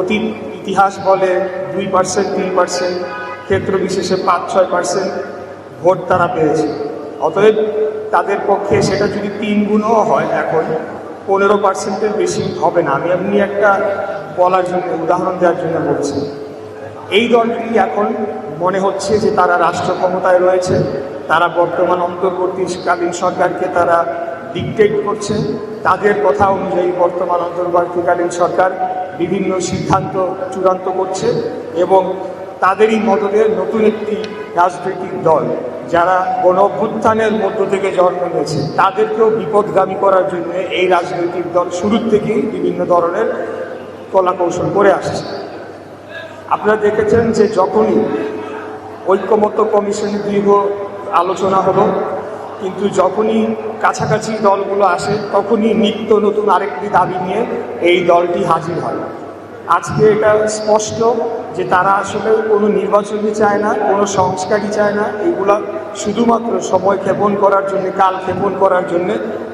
অতীত ইতিহাস বলে দুই পার্সেন্ট তিন পার্সেন্ট ক্ষেত্র বিশেষে পাঁচ, ছয় পার্সেন্ট ভোট তারা পেয়েছে। অতএব তাদের পক্ষে সেটা যদি তিন গুণও হয় এখন, পনেরো পার্সেন্টের বেশি হবে না। আমি এমনি একটা বলার জন্য, উদাহরণ দেওয়ার জন্য বলছি। এই দলটি এখন মনে হচ্ছে যে তারা রাষ্ট্র ক্ষমতায় রয়েছে, তারা বর্তমান অন্তর্বর্তীকালীন সরকারকে তারা ডিকটেট করছে। তাদের কথা অনুযায়ী বর্তমান অন্তর্বর্তীকালীন সরকার বিভিন্ন সিদ্ধান্ত চূড়ান্ত করছে এবং তাদেরই মদদে নতুন একটি রাজনৈতিক দল যারা গণ অভ্যুত্থানের মধ্য থেকে জন্ম নিয়েছে, তাদেরকেও বিপদগামী করার জন্য এই রাজনৈতিক দল শুরুর থেকেই বিভিন্ন ধরনের কলাকৌশল করে আসছে। আপনারা দেখেছেন যে যখনই ঐক্যমত্য কমিশনে দীর্ঘ আলোচনা হলো কিন্তু যখনই কাছাকাছি দলগুলো আসে, তখনই নিত্য নতুন আরেকটি দাবি নিয়ে এই দলটি হাজির হয়। আজকে এটা স্পষ্ট যে তারা আসলে কোনো নির্বাচনই চায় না, কোনো সংস্কারই চায় না। এইগুলা শুধুমাত্র সময় ক্ষেপণ করার জন্য, কাল ক্ষেপণ করার জন্য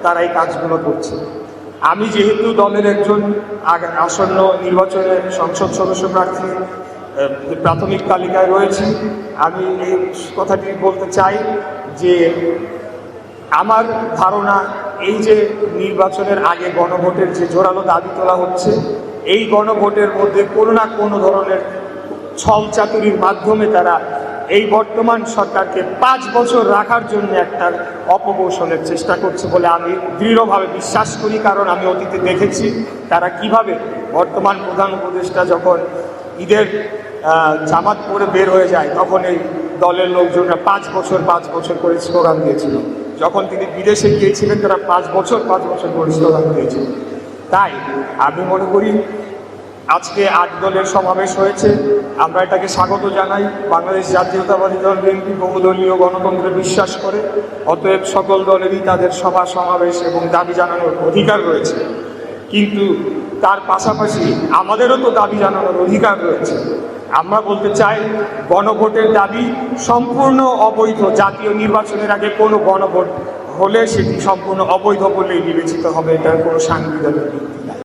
তারা এই কাজগুলো করছে। আমি যেহেতু দলের একজন আসন্ন নির্বাচনে সংসদ সদস্য প্রার্থী প্রাথমিক তালিকায় রয়েছি। আমি এই কথাটি বলতে চাই যে আমার ধারণা এই যে নির্বাচনের আগে গণভোটের যে জোরালো দাবি তোলা হচ্ছে, এই গণভোটের মধ্যে কোনো না কোনো ধরনের ছল চাতুরির মাধ্যমে তারা এই বর্তমান সরকারকে পাঁচ বছর রাখার জন্য একটা অপকৌশলের চেষ্টা করছে বলে আমি দৃঢ়ভাবে বিশ্বাস করি, কারণ আমি অতীতে দেখেছি তারা কীভাবে বর্তমান প্রধান উপদেষ্টা যখন ঈদের জামাত পরে বের হয়ে যায়, তখন এই দলের লোকজনরা পাঁচ বছর পাঁচ বছর করে স্লোগান দিয়েছিল। যখন তিনি বিদেশে গিয়েছিলেন, তারা পাঁচ বছর পাঁচ বছর করে স্লোগান তাই আমি মনে করি আজকে আট দলের সমাবেশ হয়েছে। আমরা এটাকে স্বাগত জানাই। বাংলাদেশ জাতীয়তাবাদী দল, বিএনপি বহুদলীয় গণতন্ত্রে বিশ্বাস করে। অতএব সকল দলেরই তাদের সভা সমাবেশ এবং দাবি জানানোর অধিকার রয়েছে। কিন্তু তার পাশাপাশি আমাদেরও তো দাবি জানানোর অধিকার রয়েছে। আমরা বলতে চাই, গণভোটের দাবি সম্পূর্ণ অবৈধ। জাতীয় নির্বাচনের আগে কোনো গণভোট হলে সেটি সম্পূর্ণ অবৈধ বলেই বিবেচিত হবে। এটার কোনো সাংবিধানিক ভিত্তি